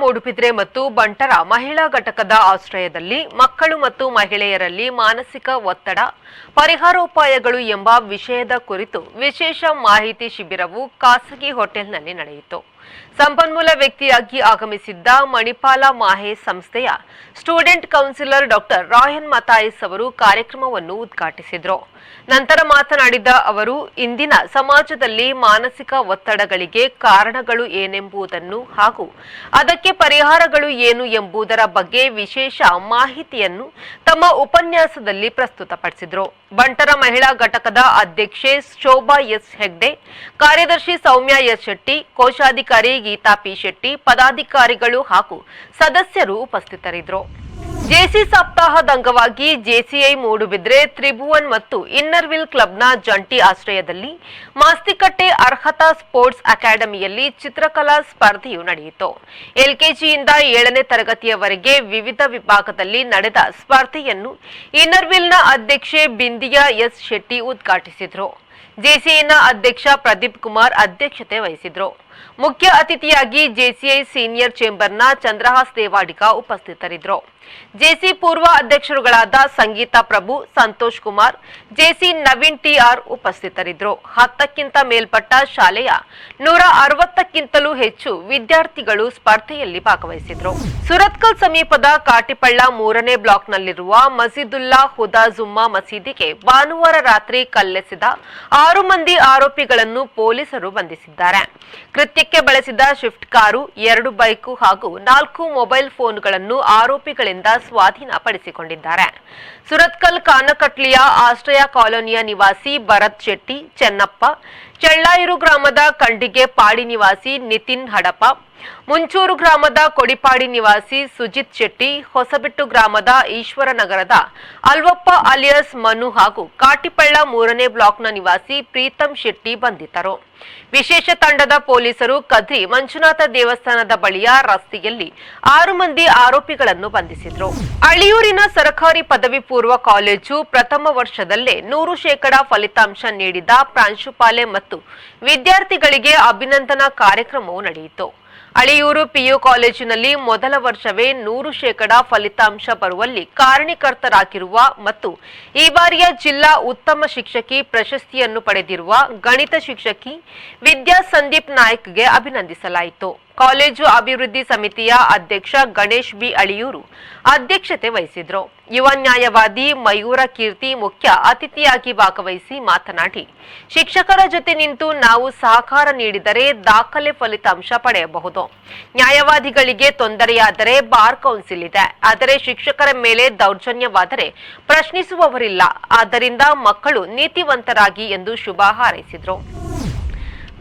ಮೂಡುಬಿದ್ರೆ ಮತ್ತು ಬಂಟರ ಮಹಿಳಾ ಘಟಕದ ಆಶ್ರಯದಲ್ಲಿ ಮಕ್ಕಳು ಮತ್ತು ಮಹಿಳೆಯರಲ್ಲಿ ಮಾನಸಿಕ ಒತ್ತಡ, ಪರಿಹಾರೋಪಾಯಗಳು ಎಂಬ ವಿಷಯದ ಕುರಿತು ವಿಶೇಷ ಮಾಹಿತಿ ಶಿಬಿರವು ಖಾಸಗಿ ಹೋಟೆಲ್ನಲ್ಲಿ ನಡೆಯಿತು. ಸಂಪನ್ಮೂಲ ವ್ಯಕ್ತಿಯಾಗಿ ಆಗಮಿಸಿದ್ದ ಮಣಿಪಾಲ ಮಾಹೆ ಸಂಸ್ಥೆಯ student counsellor doctor Ryan Mathias ಅವರು ಕಾರ್ಯಕ್ರಮವನ್ನು ಉದ್ಘಾಟಿಸಿದರು. ನಂತರ ಮಾತನಾಡಿದ ಅವರು, ಇಂದಿನ ಸಮಾಜದಲ್ಲಿ ಮಾನಸಿಕ ಒತ್ತಡಗಳಿಗೆ ಕಾರಣಗಳು ಏನೆಂಬುದನ್ನು ಹಾಗೂ ಅದಕ್ಕೆ ಪರಿಹಾರಗಳು ಏನು ಎಂಬುದರ ಬಗ್ಗೆ ವಿಶೇಷ ಮಾಹಿತಿಯನ್ನು ತಮ್ಮ ಉಪನ್ಯಾಸದಲ್ಲಿ ಪ್ರಸ್ತುತಪಡಿಸಿದರು. ಬಂಟರ ಮಹಿಳಾ ಘಟಕದ ಅಧ್ಯಕ್ಷೆ ಶೋಭಾ ಎಸ್ ಹೆಗ್ಡೆ, ಕಾರ್ಯದರ್ಶಿ ಸೌಮ್ಯ ಎಸ್ ಶೆಟ್ಟಿ, ಕೋಶಾಧಿಕಾರಿ ಗೀತಾ ಪಿ ಶೆಟ್ಟಿ ಪದಾಧಿಕಾರಿಗಳು ಹಾಗೂ ಸದಸ್ಯರು ಉಪಸ್ಥಿತರಿದ್ದರು. ಜೆಸಿ ಸಪ್ತಾಹದ ಅಂಗವಾಗಿ ಜೆಸಿಐ ಮೂಡುಬಿದ್ರೆ ತ್ರಿಭುವನ್ ಮತ್ತು ಇನ್ನರ್ವಿಲ್ ಕ್ಲಬ್ನ ಜಂಟಿ ಆಶ್ರಯದಲ್ಲಿ ಮಾಸ್ತಿಕಟ್ಟೆ ಅರ್ಹತಾ ಸ್ಪೋರ್ಟ್ಸ್ ಅಕಾಡೆಮಿಯಲ್ಲಿ ಚಿತ್ರಕಲಾ ಸ್ಪರ್ಧೆಯು ನಡೆಯಿತು. ಎಲ್ಕೆಜಿಯಿಂದ ಏಳನೇ ತರಗತಿಯವರೆಗೆ ವಿವಿಧ ವಿಭಾಗದಲ್ಲಿ ನಡೆದ ಸ್ಪರ್ಧೆಯನ್ನು ಇನ್ನರ್ವಿಲ್ನ ಅಧ್ಯಕ್ಷೆ ಬಿಂದಿಯಾ ಎಸ್ ಶೆಟ್ಟಿ ಉದ್ಘಾಟಿಸಿದರು. ಜೆಸಿಐನ ಅಧ್ಯಕ್ಷ ಪ್ರದೀಪ್ ಕುಮಾರ್ ಅಧ್ಯಕ್ಷತೆ ವಹಿಸಿದ್ರು ಮುಖ್ಯ ಅತಿಥಿಯಾಗಿ ಜೆಸಿಐ ಸೀನಿಯರ್ ಚೇಂಬರ್ನ ಚಂದ್ರಹಾಸ್ ದೇವಾಡಿಗ ಉಪಸ್ಥಿತರಿದ್ದರು. ಜೆಸಿ ಪೂರ್ವ ಅಧ್ಯಕ್ಷರುಗಳಾದ ಸಂಗೀತಾ ಪ್ರಭು, ಸಂತೋಷ್ ಕುಮಾರ್, ಜೆಸಿ ನವೀನ್ ಟಿಆರ್ ಉಪಸ್ಥಿತರಿದ್ದರು. ಹತ್ತಕ್ಕಿಂತ ಮೇಲ್ಪಟ್ಟ ಶಾಲೆಯ ನೂರ ಅರವತ್ತಕ್ಕಿಂತಲೂ ಹೆಚ್ಚು ವಿದ್ಯಾರ್ಥಿಗಳು ಸ್ಪರ್ಧೆಯಲ್ಲಿ ಭಾಗವಹಿಸಿದ್ರು ಸುರತ್ಕಲ್ ಸಮೀಪದ ಕಾಟಿಪಳ್ಳ ಮೂರನೇ ಬ್ಲಾಕ್ನಲ್ಲಿರುವ ಮಸೀದುಲ್ಲಾ ಹುದಾಜುಮ್ಮಾ ಮಸೀದಿಗೆ ಭಾನುವಾರ ರಾತ್ರಿ ಕಲ್ಲೆಸೆದ ಆರು ಮಂದಿ ಆರೋಪಿಗಳನ್ನು ಪೊಲೀಸರು ಬಂಧಿಸಿದ್ದಾರೆ. ಕೃತ್ಯಕ್ಕೆ ಬಳಸಿದ ಶಿಫ್ಟ್ ಕಾರು, ಎರಡು ಬೈಕು ಹಾಗೂ ನಾಲ್ಕು ಮೊಬೈಲ್ ಫೋನ್ಗಳನ್ನು ಆರೋಪಿಗಳಿಂದ ಸ್ವಾಧೀನಪಡಿಸಿಕೊಂಡಿದ್ದಾರೆ. ಸುರತ್ಕಲ್ ಕಾನಕಟ್ಲಿಯ ಆಶ್ರಯ ಕಾಲೋನಿಯ ನಿವಾಸಿ ಭರತ್ ಶೆಟ್ಟಿ, ಚೆನ್ನಪ್ಪ ಚೆಳ್ಳಾಯಿರು ಗ್ರಾಮದ ಕಂಡಿಗೆ ಪಾಡಿ ನಿವಾಸಿ ನಿತಿನ್ ಹಡಪ, ಮುಂಚೂರು ಗ್ರಾಮದ ಕೊಡಿಪಾಡಿ ನಿವಾಸಿ ಸುಜಿತ್ ಶೆಟ್ಟಿ, ಹೊಸಬಿಟ್ಟು ಗ್ರಾಮದ ಈಶ್ವರ ನಗರದ ಅಲ್ವಪ್ಪ ಅಲಿಯಸ್ ಮನು ಹಾಗೂ ಕಾಟಿಪಳ್ಳ ಮೂರನೇ ಬ್ಲಾಕ್ನ ನಿವಾಸಿ ಪ್ರೀತಂ ಶೆಟ್ಟಿ ಬಂಧಿತರು. ವಿಶೇಷ ತಂಡದ ಪೊಲೀಸರು ಕದ್ರಿ ಮಂಜುನಾಥ ದೇವಸ್ಥಾನದ ಬಳಿಯ ರಸ್ತೆಯಲ್ಲಿ ಆರು ಮಂದಿ ಆರೋಪಿಗಳನ್ನು ಬಂಧಿಸಿದ್ರು. ಅಳಿಯೂರಿನ ಸರ್ಕಾರಿ ಪದವಿ ಪೂರ್ವ ಕಾಲೇಜು ಪ್ರಥಮ ವರ್ಷದಲ್ಲೇ ನೂರು ಶೇಕಡಾ ಫಲಿತಾಂಶ ನೀಡಿದ ಪ್ರಾಂಶುಪಾಲೆ ಮತ್ತು ವಿದ್ಯಾರ್ಥಿಗಳಿಗೆ ಅಭಿನಂದನಾ ಕಾರ್ಯಕ್ರಮವು ನಡೆಯಿತು. ಅಳಿಯೂರು ಪಿಯು ಕಾಲೇಜಿನಲ್ಲಿ ಮೊದಲ ವರ್ಷವೇ ನೂರು ಶೇಕಡಾ ಫಲಿತಾಂಶ ಬರುವಲ್ಲಿ ಕಾರಣೀಕರ್ತರಾಗಿರುವ ಮತ್ತು ಈ ಬಾರಿಯ ಜಿಲ್ಲಾ ಉತ್ತಮ ಶಿಕ್ಷಕಿ ಪ್ರಶಸ್ತಿಯನ್ನು ಪಡೆದಿರುವ ಗಣಿತ ಶಿಕ್ಷಕಿ ವಿದ್ಯಾ ಸಂದೀಪ್ ನಾಯ್ಕ್ಗೆ ಅಭಿನಂದಿಸಲಾಯಿತು. ಕಾಲೇಜು ಅಭಿವೃದ್ಧಿ ಸಮಿತಿಯ ಅಧ್ಯಕ್ಷ ಗಣೇಶ್ ಬಿ ಅಳಿಯೂರು ಅಧ್ಯಕ್ಷತೆ ವಹಿಸಿದ್ರು. ಯುವ ನ್ಯಾಯವಾದಿ ಮಯೂರ ಕೀರ್ತಿ ಮುಖ್ಯ ಅತಿಥಿಯಾಗಿ ಭಾಗವಹಿಸಿ ಮಾತನಾಡಿ, ಶಿಕ್ಷಕರ ಜೊತೆ ನಿಂತು ನಾವು ಸಹಕಾರ ನೀಡಿದರೆ ದಾಖಲೆ ಫಲಿತಾಂಶ ಪಡೆಯಬಹುದು. ನ್ಯಾಯವಾದಿಗಳಿಗೆ ತೊಂದರೆಯಾದರೆ ಬಾರ್ ಕೌನ್ಸಿಲ್ ಇದೆ. ಆದರೆ ಶಿಕ್ಷಕರ ಮೇಲೆ ದೌರ್ಜನ್ಯವಾದರೆ ಪ್ರಶ್ನಿಸುವವರಿಲ್ಲ. ಆದ್ದರಿಂದ ಮಕ್ಕಳು ನೀತಿವಂತರಾಗಿ ಎಂದು ಶುಭ ಹಾರೈಸಿದರು.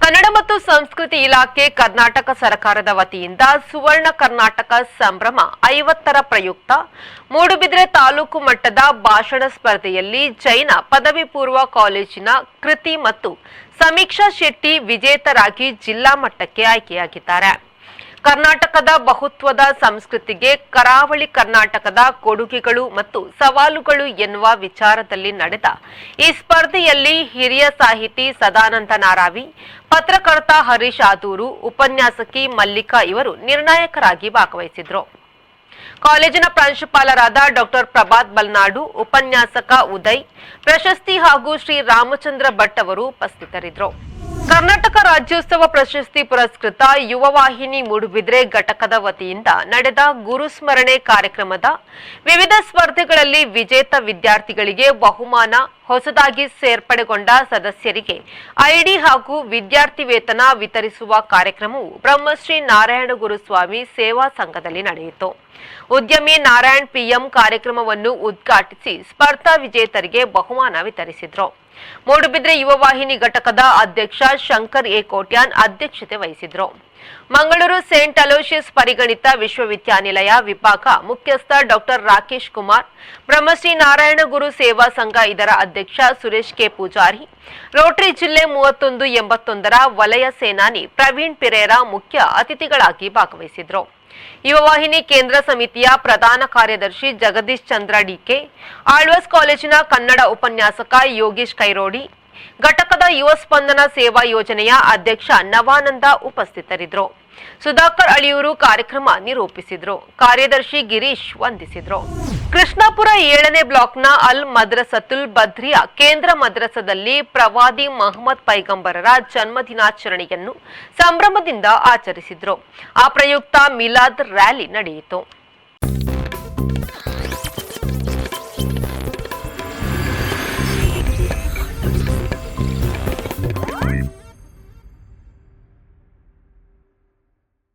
ಕನ್ನಡ ಮತ್ತು ಸಂಸ್ಕೃತಿ ಇಲಾಖೆ ಕರ್ನಾಟಕ ಸರ್ಕಾರದ ವತಿಯಿಂದ ಸುವರ್ಣ ಕರ್ನಾಟಕ ಸಂಭ್ರಮ ಐವತ್ತರ ಪ್ರಯುಕ್ತ ಮೂಡುಬಿದ್ರೆ ತಾಲೂಕು ಮಟ್ಟದ ಭಾಷಣ ಸ್ಪರ್ಧೆಯಲ್ಲಿ ಜೈನ ಪದವಿ ಪೂರ್ವ ಕಾಲೇಜಿನ ಕೃತಿ ಮತ್ತು ಸಮೀಕ್ಷಾ ಶೆಟ್ಟಿ ವಿಜೇತರಾಗಿ ಜಿಲ್ಲಾ ಮಟ್ಟಕ್ಕೆ ಆಯ್ಕೆಯಾಗಿದ್ದಾರೆ. ಕರ್ನಾಟಕದ ಬಹುತ್ವದ ಸಂಸ್ಕೃತಿಗೆ ಕರಾವಳಿ ಕರ್ನಾಟಕದ ಕೊಡುಗೆಗಳು ಮತ್ತು ಸವಾಲುಗಳು ಎನ್ನುವ ವಿಚಾರದಲ್ಲಿ ನಡೆದ ಈ ಸ್ಪರ್ಧೆಯಲ್ಲಿ ಹಿರಿಯ ಸಾಹಿತಿ ಸದಾನಂದ ನಾರಾವಿ, ಪತ್ರಕರ್ತ ಹರೀಶ್ ಆದೂರು, ಉಪನ್ಯಾಸಕಿ ಮಲ್ಲಿಕಾ ಇವರು ನಿರ್ಣಾಯಕರಾಗಿ ಭಾಗವಹಿಸಿದ್ರು. ಕಾಲೇಜಿನ ಪ್ರಾಂಶುಪಾಲರಾದ ಡಾಕ್ಟರ್ ಪ್ರಭಾತ್ ಬಲ್ನಾಡು, ಉಪನ್ಯಾಸಕ ಉದಯ್, ಪ್ರಶಸ್ತಿ ಹಾಗೂ ಶ್ರೀ ರಾಮಚಂದ್ರ ಭಟ್ ಅವರು ಉಪಸ್ಥಿತರಿದ್ದರು ಕರ್ನಾಟಕ ರಾಜ್ಯೋತ್ಸವ ಪ್ರಶಸ್ತಿ ಪುರಸ್ಕೃತ ಯುವ ವಾಹಿನಿ ಮೂಡುಬಿದ್ರೆ ಘಟಕದ ವತಿಯಿಂದ ನಡೆದ ಗುರುಸ್ಮರಣೆ ಕಾರ್ಯಕ್ರಮದ ವಿವಿಧ ಸ್ಪರ್ಧೆಗಳಲ್ಲಿ ವಿಜೇತ ವಿದ್ಯಾರ್ಥಿಗಳಿಗೆ ಬಹುಮಾನ, ಹೊಸದಾಗಿ ಸೇರ್ಪಡೆಗೊಂಡ ಸದಸ್ಯರಿಗೆ ಐಡಿ ಹಾಗೂ ವಿದ್ಯಾರ್ಥಿ ವೇತನ ವಿತರಿಸುವ ಕಾರ್ಯಕ್ರಮವು ಬ್ರಹ್ಮಶ್ರೀ ನಾರಾಯಣ ಗುರುಸ್ವಾಮಿ ಸೇವಾ ಸಂಘದಲ್ಲಿ ನಡೆಯಿತು. ಉದ್ಯಮಿ ನಾರಾಯಣ್ ಪಿಎಂ ಕಾರ್ಯಕ್ರಮವನ್ನು ಉದ್ಘಾಟಿಸಿ ಸ್ಪರ್ಧಾ ವಿಜೇತರಿಗೆ ಬಹುಮಾನ ವಿತರಿಸಿದ್ರು. ಮೂಡುಬಿದ್ರೆ ಯುವ ವಾಹಿನಿ ಘಟಕದ ಅಧ್ಯಕ್ಷ ಶಂಕರ್ ಎ ಕೋಟ್ಯಾನ್ ಅಧ್ಯಕ್ಷತೆ ವಹಿಸಿದ್ರು. ಮಂಗಳೂರು ಸೇಂಟ್ ಅಲೋಷಿಯಸ್ ಪರಿಗಣಿತ ವಿಶ್ವವಿದ್ಯಾನಿಲಯ ವಿಭಾಗ ಮುಖ್ಯಸ್ಥ ಡಾಕ್ಟರ್ ರಾಕೇಶ್ ಕುಮಾರ್, ಬ್ರಹ್ಮಶ್ರೀ ನಾರಾಯಣ ಗುರು ಸೇವಾ ಸಂಘ ಇದರ ಅಧ್ಯಕ್ಷ ಸುರೇಶ್ ಕೆ ಪೂಜಾರಿ, ರೋಟರಿ ಜಿಲ್ಲೆ ಮೂವತ್ತೊಂದು ಎಂಬತ್ತೊಂದರ ವಲಯ ಸೇನಾನಿ ಪ್ರವೀಣ್ ಪಿರೇರಾ ಮುಖ್ಯ ಅತಿಥಿಗಳಾಗಿ ಭಾಗವಹಿಸಿದ್ರು. ಯುವ ವಾಹಿನಿ ಕೇಂದ್ರ ಸಮಿತಿಯ ಪ್ರಧಾನ ಕಾರ್ಯದರ್ಶಿ ಜಗದೀಶ್ ಚಂದ್ರ ಡಿಕೆ ಆಳ್ವಾಸ್ ಕಾಲೇಜಿನ ಕನ್ನಡ ಉಪನ್ಯಾಸಕ ಯೋಗೇಶ್ ಕೈರೋಡಿ ಘಟಕದ ಯುವ ಸ್ಪಂದನ ಸೇವಾ ಯೋಜನೆಯ ಅಧ್ಯಕ್ಷ ನವಾನಂದ ಉಪಸ್ಥಿತರಿದ್ದರು. ಸುಧಾಕರ್ ಅಳಿಯೂರು ಕಾರ್ಯಕ್ರಮ ನಿರೂಪಿಸಿದ್ರು. ಕಾರ್ಯದರ್ಶಿ ಗಿರೀಶ್ ವಂದಿಸಿದ್ರು. ಕೃಷ್ಣಾಪುರ ಏಳನೇ ಬ್ಲಾಕ್ನ ಅಲ್ ಮದ್ರಸತುಲ್ ಬದ್ರಿಯಾ ಕೇಂದ್ರ ಮದ್ರಸದಲ್ಲಿ ಪ್ರವಾದಿ ಮಹಮ್ಮದ್ ಪೈಗಂಬರರ ಜನ್ಮದಿನಾಚರಣೆಯನ್ನು ಸಂಭ್ರಮದಿಂದ ಆಚರಿಸಿದ್ರು. ಆ ಪ್ರಯುಕ್ತ ಮಿಲಾದ್ ರ್ಯಾಲಿ ನಡೆಯಿತು.